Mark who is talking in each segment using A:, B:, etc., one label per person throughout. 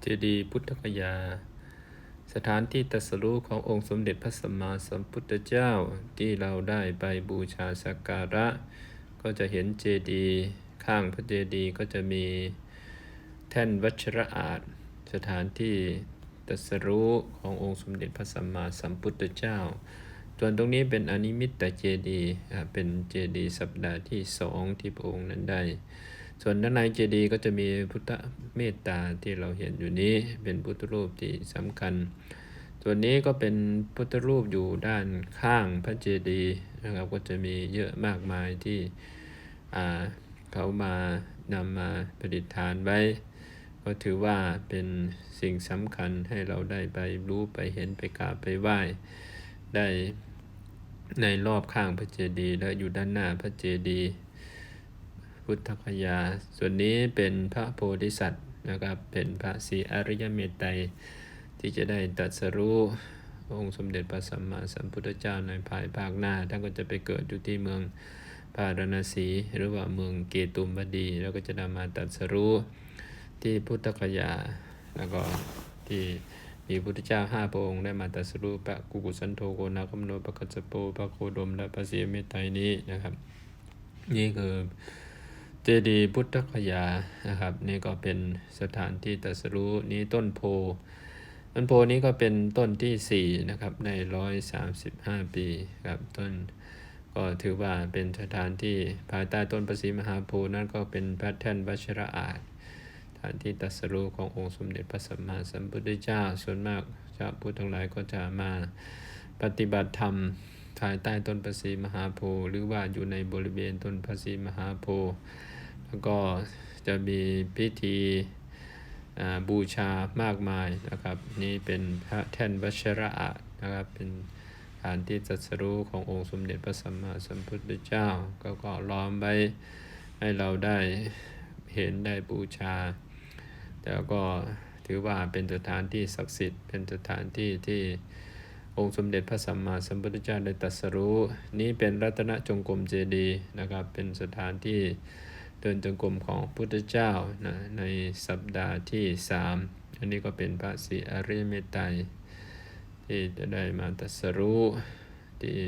A: เจดีย์พุทธคยา สถานที่ตรัสรู้ขององค์สมเด็จพระสัมมาสัมพุทธเจ้าที่เราได้ไปบูชาสักการะ ก็จะเห็นเจดีย์ข้างพระเจดีย์ก็จะมีแท่นวัชระอาจสถานที่ตรัสรู้ขององค์สมเด็จพระสัมมาสัมพุทธเจ้า ส่วนตรงนี้เป็นอนิมิตตเจดีย์เป็นเจดีย์สัปดาห์ที่สองที่พระองค์นั้นได้ ส่วนด้านในเจดีย์ก็จะมีพุทธเมตตาที่เราเห็นอยู่นี้เป็นพุทธรูปที่สำคัญ ส่วนนี้ก็เป็นพุทธรูปอยู่ด้านข้างพระเจดีย์นะครับก็จะมีเยอะมากมายที่อ่าเขามานำมาประดิษฐานไว้ ก็ถือว่าเป็นสิ่งสำคัญให้เราได้ไปรู้ไปเห็นไปกราบไปไหว้ได้ในรอบข้างพระเจดีย์และอยู่ด้านหน้าพระเจดีย์ พุทธคยา ส่วนนี้เป็นพระโพธิสัตว์นะครับ เป็นพระศรีอริยเมตไตรที่จะได้ตรัสรู้องค์สมเด็จพระสัมมาสัมพุทธเจ้าในภายภาคหน้า ท่านก็จะไปเกิดอยู่ที่เมืองพาราณสีหรือว่าเมืองเกตุมบดี แล้วก็จะนำมาตรัสรู้ที่พุทธคยา แล้วก็ที่มีพุทธเจ้าห้าพระองค์ได้มาตรัสรู้พระกุกุสันโธโกนาคมโนปะกัสสโปพระโคดมและพระศรีเมตไตรนี้นะครับ นี่คือ เจดีย์พุทธคยานะครับ นี่ก็เป็นสถานที่ตัสรู้นี้ต้นโพต้นโพนี้ก็เป็นต้นที่สี่นะครับ ในร้อยสามสิบห้าปีครับต้นก็ถือว่าเป็นสถานที่ภายใต้ต้นประสีมหาโพนั้นก็เป็นแพระแท่นวัชระอาจสถานที่ตัสรู้ขององค์สมเด็จพระสัมมาสัมพุทธเจ้า ส่วนมากชาวพุทธทั้งหลายก็จะมาปฏิบัติธรรม ภายใต้ต้นประสีมหาโพธิ์หรือว่าอยู่ในบริเวณต้นประสีมหาโพธิ์แล้วก็จะมีพิธีบูชามากมายนะครับ นี่เป็นพระแท่นวัชระอานะครับเป็นฐานที่ตรัสรู้ขององค์สมเด็จพระสัมมาสัมพุทธเจ้า ก็ก็ล้อมไว้ให้เราได้เห็นได้บูชา แต่ก็ถือว่าเป็นสถานที่ศักดิ์สิทธิ์เป็นสถานที่ที่ องค์สมเด็จพระสัมมาสัมพุทธเจ้าได้ตรัสรู้ นี้เป็นรัตนจงกรมเจดีนะครับ เป็นสถานที่เดินจงกรมของพุทธเจ้านะในสัปดาห์ที่สามอันนี้ก็เป็นพระศรีอริยเมตไตรที่จะได้มาตรัสรู้ที่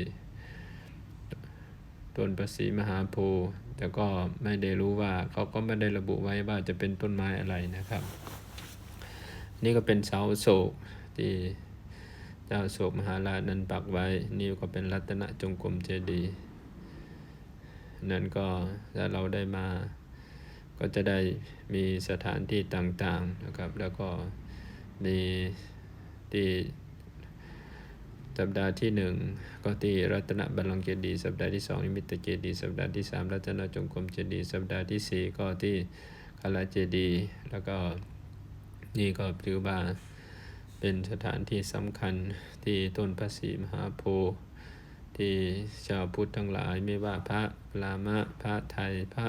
A: ต้นประสีมหาโพธิ์แต่ก็ไม่ได้รู้ว่าเขาก็ไม่ได้ระบุไว้ว่าจะเป็นต้นไม้อะไรนะครับ นี่ก็เป็นเสาโศกที่ เจ้าโศกมหาราชนั้นปักไว้ นี่ก็เป็นรัตนจงกรมเจดีย์นั่นก็ถ้าเราได้มา ก็จะได้มีสถานที่ต่างๆนะครับ แล้วก็มีที่สัปดาห์ที่หนึ่งก็ที่รัตนบัลลังก์เจดีย์สัปดาห์ที่สองนิมิตเจดีย์สัปดาห์ที่สามรัตนจงกรมเจดีย์สัปดาห์ที่สี่ก็ที่คาลาเจดีย์แล้วก็นี่ก็ถือว่า เป็นสถานที่สำคัญที่ต้นพระศรีมหาโพธิ์ที่ชาวพุทธทั้งหลายไม่ว่าพระลามะพระไทยพระ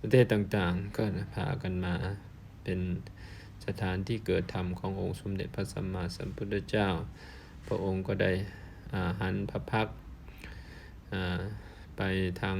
A: ประเทศต่างๆ ก็พากันมาเป็นสถานที่เกิดธรรมขององค์สมเด็จพระสัมมาสัมพุทธเจ้า พระองค์ก็ได้อ่าหันพระพักอ่าไปทาง